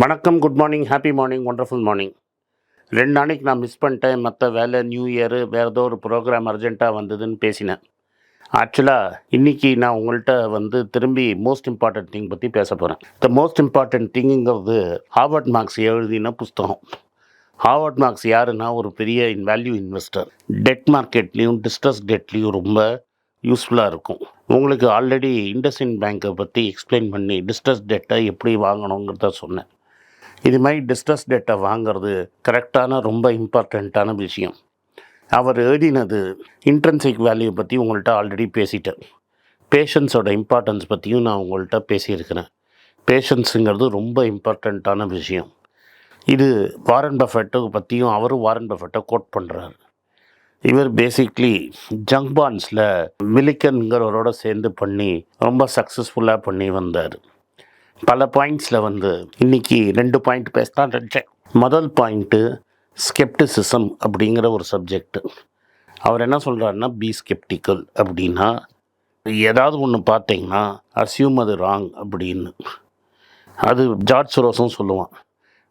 வணக்கம் good morning happy morning wonderful morning ரெண்டு நாளைக்கு நான் மிஸ் பண்ணிட்டேன். மற்ற வேலை நியூ இயரு வேறு ஏதோ ஒரு ப்ரோக்ராம் அர்ஜென்ட்டாக வந்ததுன்னு பேசினேன். ஆக்சுவலாக இன்றைக்கி நான் உங்கள்கிட்ட வந்து திரும்பி மோஸ்ட் இம்பார்ட்டன்ட் திங் பற்றி பேச போகிறேன் த மோஸ்ட் இம்பார்ட்டன்ட் திங்குங்கிறது ஹார்வர்ட் மார்க்ஸ் எழுதின புஸ்தகம். ஹார்வர்ட் மார்க்ஸ் யாருன்னா ஒரு பெரிய வேல்யூ இன்வெஸ்டர் டெட் மார்க்கெட்லேயும் டிஸ்ட்ரஸ் டெட்லேயும் ரொம்ப யூஸ்ஃபுல்லாக இருக்கும். உங்களுக்கு ஆல்ரெடி இண்டஸ்இன் பேங்க்கை பற்றி எக்ஸ்பிளைன் பண்ணி டிஸ்ட்ரஸ் டெட்டை எப்படி வாங்கணுங்கிறத சொன்னேன். இது மாதிரி டிஸ்ட்ரஸ் டேட்டை வாங்குறது கரெக்டான ரொம்ப இம்பார்ட்டண்ட்டான விஷயம். அவர் எழுதினது இன்ட்ரென்சிக் வேல்யூ பற்றி உங்கள்கிட்ட ஆல்ரெடி பேசிட்டேன். பேஷன்ஸோட இம்பார்ட்டன்ஸ் பற்றியும் நான் உங்கள்கிட்ட பேசியிருக்கிறேன். பேஷன்ஸுங்கிறது ரொம்ப இம்பார்ட்டண்ட்டான விஷயம். இது வாரன் பஃபெட்டை பற்றியும் அவரும் வாரன் பஃபெட்டை கோட் பண்ணுறாரு இவர் பேசிக்லி ஜங்க் பான்ஸில் மிலிக்கன்கிறவரோட சேர்ந்து பண்ணி ரொம்ப சக்ஸஸ்ஃபுல்லாக பண்ணி வந்தார். பல பாயிண்ட்ஸில் வந்து இன்னைக்கு ரெண்டு பாயிண்ட் பேசலாம் நினச்சேன். முதல் பாயிண்ட்டு ஸ்கெப்டிசிசம் அப்படிங்கிற ஒரு சப்ஜெக்ட் அவர் என்ன சொல்கிறாருன்னா பி ஸ்கெப்டிக்கல் அப்படின்னா ஏதாவது ஒன்று பார்த்தீங்கன்னா அசியூம் அது ராங் அப்படின்னு. அது ஜார்ஜ் சுரோஸும் சொல்லுவான்.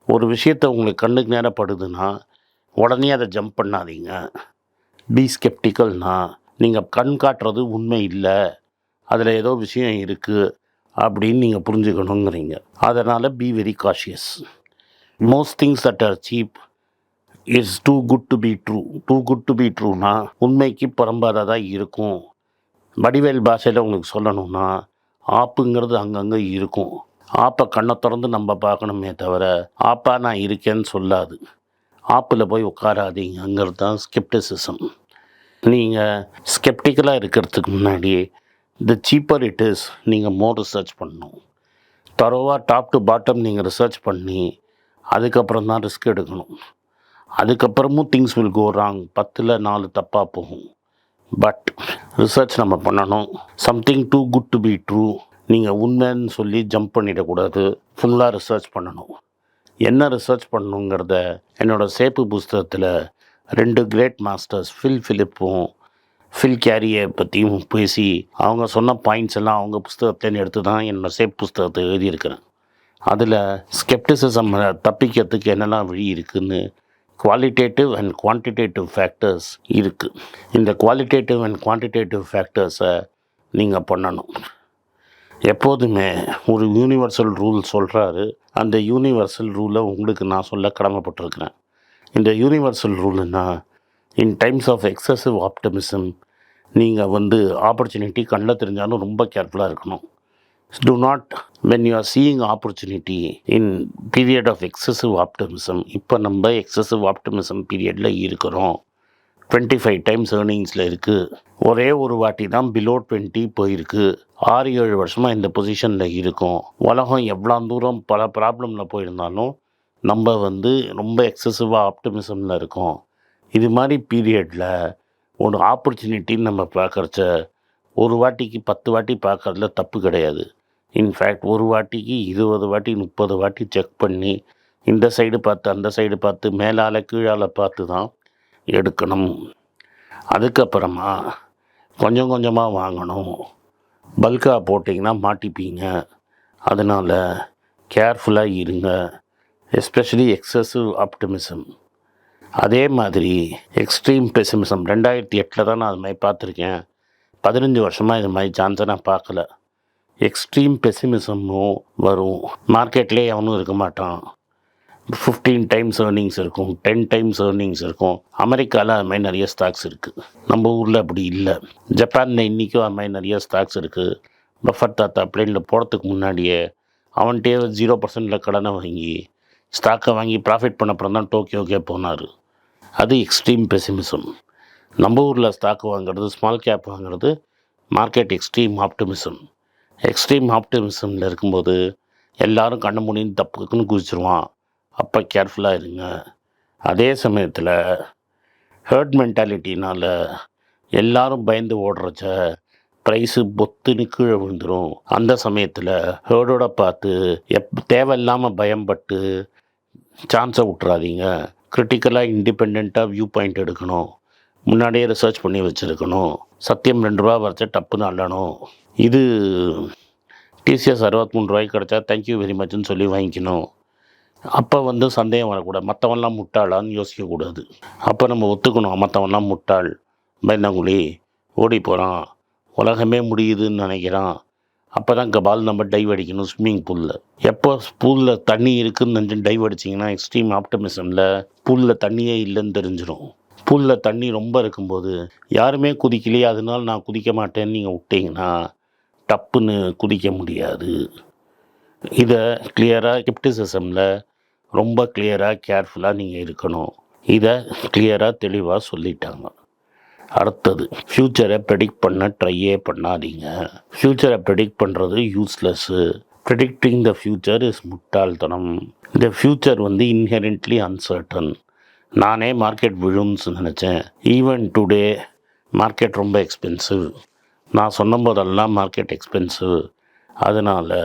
ஒரு விஷயத்தை உங்களுக்கு கண்ணுக்கு நேரப்படுதுன்னா உடனே அதை ஜம்ப் பண்ணாதீங்க. பி ஸ்கெப்டிக்கல்னா நீங்கள் கண் காட்டுறது உண்மை இல்லை. அதில் ஏதோ விஷயம் இருக்குது அப்படின்னு நீங்கள் புரிஞ்சுக்கணுங்கிறீங்க. அதனால் be very cautious most things that are cheap is too good to be true too good to be ட்ரூனா உண்மைக்கு புறம்பாததாக இருக்கும். வடிவேல் பாஷையில் உங்களுக்கு சொல்லணும்னா ஆப்புங்கிறது அங்கங்கே இருக்கும். ஆப்பை கண்ணை திறந்து நம்ம பார்க்கணுமே தவிர ஆப்பா நான் இருக்கேன்னு சொல்லாது. ஆப்பில் போய் உட்காராதீங்கிறது தான் ஸ்கெப்டிசிசம் நீங்கள் ஸ்கெப்டிக்கலாக இருக்கிறதுக்கு முன்னாடி த சீப்பர் இட் இஸ் நீங்கள் மோர் ரிசர்ச் பண்ணணும். தரோவாக டாப் டு பாட்டம் நீங்கள் ரிசர்ச் பண்ணி அதுக்கப்புறம் தான் ரிஸ்க் எடுக்கணும். அதுக்கப்புறமும் திங்ஸ் வில் கோ ராங் பத்தில் நாலு தப்பாக போகும். பட் ரிசர்ச் நம்ம பண்ணணும். Something too good to be true நீங்கள் உண்மைன்னு சொல்லி ஜம்ப் பண்ணிடக்கூடாது. ஃபுல்லாக ரிசர்ச் பண்ணணும். என்ன ரிசர்ச் பண்ணணுங்கிறத என்னோடய சேப்பு புஸ்தகத்தில் ரெண்டு கிரேட் மாஸ்டர்ஸ் ஃபில் ஃபிலிப்பும் ஃபில் கேரியை பற்றியும் பேசி அவங்க சொன்ன பாயிண்ட்ஸ் எல்லாம் அவங்க புஸ்தகத்துலேருந்து எடுத்து தான் என்னோடய சேப் புஸ்தகத்தை எழுதியிருக்கிறேன். அதில் ஸ்கெப்டிசிசம் தப்பிக்கிறதுக்கு என்னெல்லாம் வழி இருக்குதுன்னு குவாலிட்டேட்டிவ் அண்ட் குவான்டிடேட்டிவ் ஃபேக்டர்ஸ் இருக்குது இந்த குவாலிட்டேட்டிவ் அண்ட் குவான்டிடேட்டிவ் ஃபேக்டர்ஸை நீங்கள் பண்ணணும். எப்போதுமே ஒரு யூனிவர்சல் ரூல் சொல்கிறாரு அந்த யூனிவர்சல் ரூலை உங்களுக்கு நான் சொல்ல கடமைப்பட்டிருக்கிறேன். இந்த universal ரூலுன்னா in times of excessive optimism நீங்கள் வந்து ஆப்பர்ச்சுனிட்டி கண்ணில் தெரிஞ்சாலும் ரொம்ப கேர்ஃபுல்லாக இருக்கணும். Do not when you are seeing opportunity in period of excessive optimism இப்போ நம்ம எக்ஸசிவ் ஆப்டிமிசம் பீரியடில் இருக்கிறோம். டுவெண்ட்டி ஃபைவ் டைம்ஸ் ஏர்னிங்ஸில் இருக்குது ஒரே ஒரு வாட்டி தான் பிலோ டுவெண்ட்டி போயிருக்கு. ஆறு ஏழு வருஷமாக இந்த பொசிஷனில் இருக்கும். உலகம் எவ்வளோ தூரம் பல ப்ராப்ளமில் போயிருந்தாலும் நம்ம வந்து ரொம்ப எக்ஸசிவாக ஆப்டிமிசமில் இருக்கோம். இது மாதிரி பீரியடில் ஒரு ஆப்பர்ச்சுனிட்டின்னு நம்ம பார்க்குறச்ச ஒரு வாட்டிக்கு பத்து வாட்டி பார்க்கறதுல தப்பு கிடையாது. இன்ஃபேக்ட் ஒரு வாட்டிக்கு இருபது வாட்டி முப்பது வாட்டி செக் பண்ணி இந்த சைடு பார்த்து அந்த சைடு பார்த்து மேலால் கீழால் பார்த்து தான் எடுக்கணும். அதுக்கப்புறமா கொஞ்சம் கொஞ்சமாக வாங்கணும். பல்காக போட்டிங்கன்னா மாட்டிப்பீங்க. அதனால் கேர்ஃபுல்லாக இருங்க. எஸ்பெஷலி எக்ஸசிவ் ஆப்டிமிசம் அதே மாதிரி எக்ஸ்ட்ரீம் பெசிமிசம் ரெண்டாயிரத்தி எட்டில் தான் நான் அது மாதிரி பார்த்துருக்கேன். பதினஞ்சு வருஷமாக இது மாதிரி சான்ஸை நான் பார்க்கல. எக்ஸ்ட்ரீம் பெசிமிசமும் வரும். மார்க்கெட்லேயே அவனும் இருக்க மாட்டான். ஃபிஃப்டீன் டைம்ஸ் ஏர்னிங்ஸ் இருக்கும். டென் டைம்ஸ் ஏர்னிங்ஸ் இருக்கும். அமெரிக்காவில் அது மாதிரி நிறைய ஸ்டாக்ஸ் இருக்குது நம்ம ஊரில் அப்படி இல்லை. ஜப்பானில் இன்றைக்கும் அது மாதிரி நிறைய ஸ்டாக்ஸ் இருக்குது பஃபர் தாத்தா பிளேனில் போகிறதுக்கு முன்னாடியே அவன்கிட்டயே ஜீரோ பர்சன்டில் கடனை வாங்கி ஸ்டாக்கை வாங்கி ப்ராஃபிட் பண்ண அப்புறம் தான் டோக்கியோக்கே போனார். அது எக்ஸ்ட்ரீம் பெசிமிசம் நம்ம ஊரில் ஸ்டாக் வாங்குறது ஸ்மால் கேப் வாங்குறது மார்க்கெட் எக்ஸ்ட்ரீம் ஆப்டிமிசம் எக்ஸ்ட்ரீம் ஆப்டிமிசமில் இருக்கும்போது எல்லோரும் கண்ண முடியும் தப்புக்குன்னு குதிச்சிருவான். அப்போ கேர்ஃபுல்லாக இருங்க. அதே சமயத்தில் ஹேர்ட் மென்டாலிட்டினால் எல்லாரும் பயந்து ஓடுறச்ச ப்ரைஸு பொத்துன்னு கீழே விழுந்துடும் அந்த சமயத்தில் ஹேர்டோட பார்த்து எப் தேவையில்லாமல் பயம்பட்டு சான்ஸை விட்றாதீங்க கிரிட்டிக்கலாக இண்டிபெண்ட்டாக வியூ பாயிண்ட் எடுக்கணும். முன்னாடியே ரிசர்ச் பண்ணி வச்சுருக்கணும். சத்தியம் ரெண்டு ரூபா வரைச்சா டப்புன்னு அள்ளணும். இது டிசிஎஸ் அறுபத்தி மூணு ரூபாய்க்கு கிடச்சா தேங்க்யூ வெரி மச்னு சொல்லி வாங்கிக்கணும். அப்போ வந்து சந்தேகம் வரக்கூடாது. மற்றவன்லாம் முட்டாளான்னு யோசிக்கக்கூடாது. அப்போ நம்ம ஒத்துக்கணும். மற்றவன்லாம் முட்டாள். பயந்தாங்குழி ஓடி போகிறான் உலகமே முடியுதுன்னு நினைக்கிறான். அப்போ தான் கபால் நம்ம டைவ் அடிக்கணும் ஸ்விம்மிங் பூலில் எப்போ பூலில் தண்ணி இருக்குதுன்னு நினச்சி டைவ் அடிச்சிங்கன்னா எக்ஸ்ட்ரீம் ஆப்டமிசமில் பூலில் தண்ணியே இல்லைன்னு தெரிஞ்சிடும் பூலில் தண்ணி ரொம்ப இருக்கும்போது யாருமே குதிக்கலையே அதனால நான் குதிக்க மாட்டேன்னு நீங்கள் விட்டீங்கன்னா டப்புன்னு குதிக்க முடியாது. இதை கிளியராக கிப்டிசிசமில் ரொம்ப கிளியராக கேர்ஃபுல்லாக நீங்கள் இருக்கணும். இதை கிளியராக தெளிவாக சொல்லிட்டாங்க. அடுத்தது ஃப்யூச்சரை ப்ரெடிக்ட் பண்ண ட்ரையே பண்ணாதீங்க. ஃப்யூச்சரை ப்ரெடிக்ட் பண்ணுறது useless predicting the future is முட்டாள்தனம். இந்த ஃப்யூச்சர் வந்து இன்ஹெரண்ட்லி அன்சர்டன் நானே மார்க்கெட் விழும்னு நினச்சேன். ஈவன் டுடே மார்க்கெட் ரொம்ப எக்ஸ்பென்சிவ் நான் சொன்ன போதெல்லாம் மார்க்கெட் எக்ஸ்பென்சிவ் அதனால்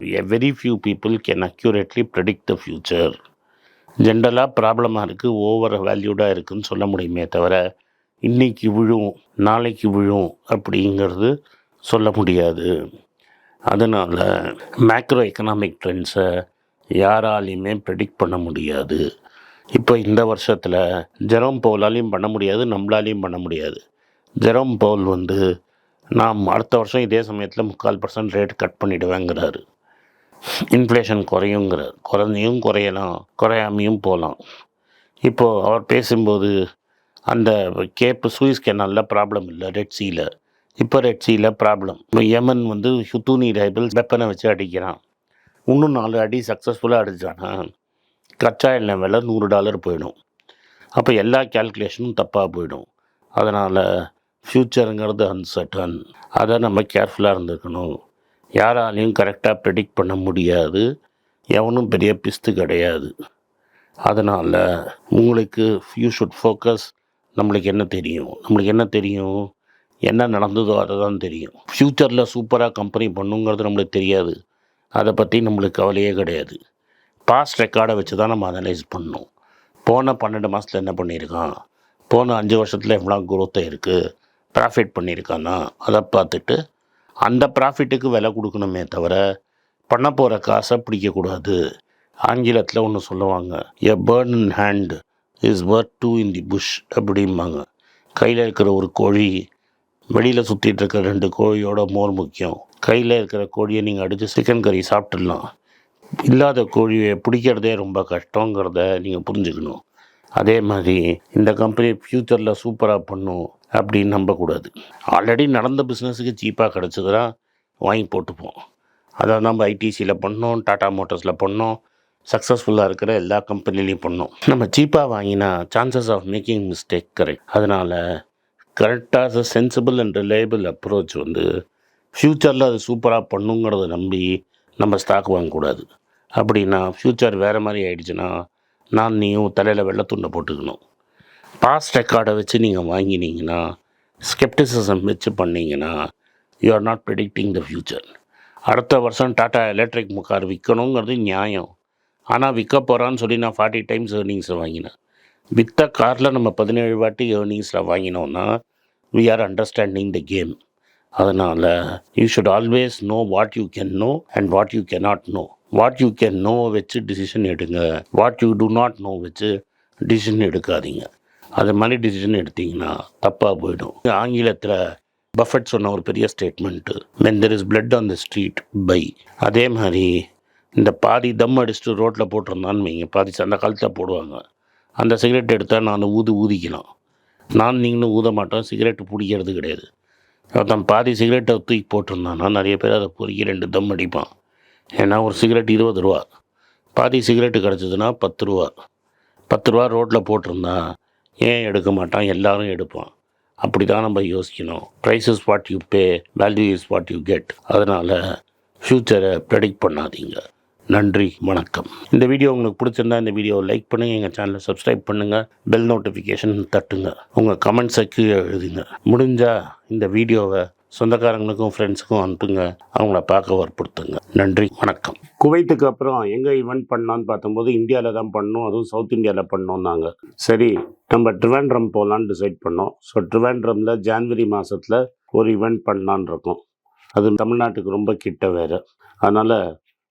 a very few people can accurately predict the future ஜென்ரலாக ப்ராப்ளமாக இருக்குது ஓவர் வேல்யூடாக இருக்குன்னு சொல்ல முடியுமே தவிர இன்னைக்கு விழும் நாளைக்கு விழும் அப்படிங்கிறது சொல்ல முடியாது. அதனால் மேக்ரோ எக்கனாமிக் ட்ரெண்ட்ஸை யாராலையுமே ப்ரெடிக்ட் பண்ண முடியாது. இப்போ இந்த வருஷத்தில் ஜெரோம் பவுலாலையும் பண்ண முடியாது நம்மளாலையும் பண்ண முடியாது. ஜெரோம் பவுல் வந்து நாம் அடுத்த வருஷம் இதே சமயத்தில் முக்கால் பர்சன்ட் ரேட் கட் பண்ணிடுவேங்கிறாரு. இன்ஃப்ளேஷன் குறையுங்கிறார். குறைஞ்சியும் குறையலாம் குறையாமையும் போகலாம் இப்போது அவர் பேசும்போது அந்த கேப்பு சூயிஸ் கேனாலில் ப்ராப்ளம் இல்லை ரெட் சீல இப்போ ரெட் சீல ப்ராப்ளம் இப்போ யமன் வந்து ஹுத்தூனி ரைபிள் வெப்பனை வச்சு அடிக்கிறான். இன்னும் நாலு அடி சக்ஸஸ்ஃபுல்லாக அடிச்சானா. கச்சா எண்ணெய் விலை நூறு டாலர் போயிடும். அப்போ எல்லா கேல்குலேஷனும் தப்பாக போயிடும். அதனால் ஃப்யூச்சருங்கிறது அன்சர்டன் அதை நம்ம கேர்ஃபுல்லாக இருந்துக்கணும். யாராலையும் கரெக்டாக ப்ரெடிக்ட் பண்ண முடியாது. எவனும் பெரிய பிஸ்து கிடையாது. அதனால் உங்களுக்கு யூ ஷுட் ஃபோக்கஸ் நம்மளுக்கு என்ன தெரியும்? நம்மளுக்கு என்ன தெரியும்? என்ன நடந்ததோ அதை தான் தெரியும். ஃப்யூச்சரில் சூப்பராக கம்பெனி பண்ணுங்கிறது நம்மளுக்கு தெரியாது. அதை பற்றி நம்மளுக்கு கவலையே கிடையாது. பாஸ்ட் ரெக்கார்டை வச்சு தான் நம்ம அனலைஸ் பண்ணணும். போன பன்னெண்டு மாதத்தில் என்ன பண்ணியிருக்கான்? போன அஞ்சு வருஷத்தில் எவ்வளோ குரோத்தை இருக்குது ப்ராஃபிட் பண்ணியிருக்கானா? அதை பார்த்துட்டு அந்த ப்ராஃபிட்டுக்கு விலை கொடுக்கணுமே தவிர பண்ண போகிற காசை பிடிக்கக்கூடாது. ஆங்கிலத்தில் ஒன்று சொல்லுவாங்க a bird in is worth two in the bush அப்படிம்பாங்க. கையில் இருக்கிற ஒரு கோழி வெளியில் சுற்றிட்டு இருக்கிற ரெண்டு கோழியோட மோர் முக்கியம். கையில் இருக்கிற கோழியை நீங்கள் அடித்து சிக்கன் கறி சாப்பிட்டுடலாம். இல்லாத கோழியை பிடிக்கிறதே ரொம்ப கஷ்டங்கிறத நீங்கள் புரிஞ்சுக்கணும். அதே மாதிரி இந்த கம்பெனி ஃப்யூச்சரில் சூப்பராக பண்ணும் அப்படின்னு நம்பக்கூடாது. ஆல்ரெடி நடந்த பிஸ்னஸுக்கு சீப்பாக கிடச்சதுன்னா வாங்கி போட்டுப்போம். அதை நம்ம ஐடிசியில் பண்ணோம் டாடா மோட்டார்ஸில் பண்ணோம். சக்ஸஸ்ஃபுல்லாக இருக்கிற எல்லா கம்பெனிலையும் பண்ணோம். நம்ம சீப்பாக வாங்கினா chances of making mistake correct அதனால் கரெக்டாக சென்சிபிள் அண்ட் ரிலேபிள் அப்ரோச் வந்து ஃப்யூச்சரில் அது சூப்பராக பண்ணுங்கிறத நம்பி நம்ம ஸ்டாக் வாங்கக்கூடாது. அப்படின்னா ஃப்யூச்சர் வேறு மாதிரி ஆயிடுச்சுன்னா நான் நீயும் தலையில் வெள்ளத்துண்டை போட்டுக்கணும். பாஸ்ட் ரெக்கார்டை வச்சு நீங்கள் வாங்கினீங்கன்னா ஸ்கெப்டிசிசம் வச்சு பண்ணிங்கன்னா you are not predicting the future அடுத்த வருஷம் டாட்டா எலக்ட்ரிக் முக்கார் விற்கணுங்கிறது நியாயம். ஆனால் விற்க போகிறான்னு சொல்லி நான் ஃபார்ட்டி டைம்ஸ் ஏர்னிங்ஸை வாங்கினேன். வித்த காரில் நம்ம பதினேழு வாட்டி ஏர்னிங்ஸில் வாங்கினோன்னா we are understanding the game அதனால் you should always know what you can know and what you cannot know what you can know வச்சு டிசிஷன் எடுங்க. What you do not know வச்சு டிசிஷன் எடுக்காதீங்க. அது மாதிரி டிசிஷன் எடுத்தீங்கன்னா தப்பாக போயிடும். ஆங்கிலத்தில் பஃபட் சொன்ன ஒரு பெரிய statement when there is blood on the street buy அதே மாதிரி இந்த பாதி தம் அடிச்சுட்டு ரோட்டில் போட்டிருந்தான்னு வைங்க. பாதி அந்த காலத்தில் போடுவாங்க. அந்த சிகரெட் எடுத்தால் நான் ஊது ஊதிக்கலாம் நான் நீங்களும் ஊத மாட்டோம். சிகரெட் பிடிக்கிறது கிடையாது. ஒருத்தன் பாதி சிகரெட்டை தூக்கி போட்டிருந்தான்னா நிறைய பேர் அதை பொறுக்கி ரெண்டு தம் அடிப்பான். ஏன்னா ஒரு சிகரெட் இருபது ரூபா. பாதி சிகரெட்டு கிடச்சிதுன்னா பத்து ரூபா. பத்து ரூபா ரோட்டில் போட்டிருந்தா ஏன் எடுக்க மாட்டான்? எல்லாரும் எடுப்பான். அப்படி தான் நம்ம யோசிக்கணும். Price is what you pay value is what you get அதனால் ஃப்யூச்சரை ப்ரெடிக்ட் பண்ணாதீங்க. நன்றி வணக்கம். இந்த வீடியோ உங்களுக்கு பிடிச்சிருந்தா இந்த வீடியோவை லைக் பண்ணுங்கள் எங்கள் சேனலை சப்ஸ்கிரைப் பண்ணுங்கள் பெல் நோட்டிஃபிகேஷன் தட்டுங்க. உங்கள் கமெண்ட்ஸை கீழே எழுதுங்க. முடிஞ்சால் இந்த வீடியோவை சொந்தக்காரங்களுக்கும் ஃப்ரெண்ட்ஸுக்கும் அனுப்புங்க. அவங்கள பார்க்க வற்புறுத்துங்க. நன்றி வணக்கம். குவைத்துக்கு அப்புறம் எங்கே ஈவெண்ட் பண்ணலான்னு பார்த்தம்போது இந்தியாவில் தான் பண்ணோம். அதுவும் சவுத் இந்தியாவில் பண்ணோம்னாங்க சரி நம்ம ட்ரிவாண்ட்ரம் போகலான்னு டிசைட் பண்ணோம். ஸோ ட்ரிவாண்ட்ரமில் ஜான்வரி மாதத்தில் ஒரு ஈவெண்ட் பண்ணலான்னு இருக்கோம். அது தமிழ்நாட்டுக்கு ரொம்ப கிட்ட வேறு. அதனால்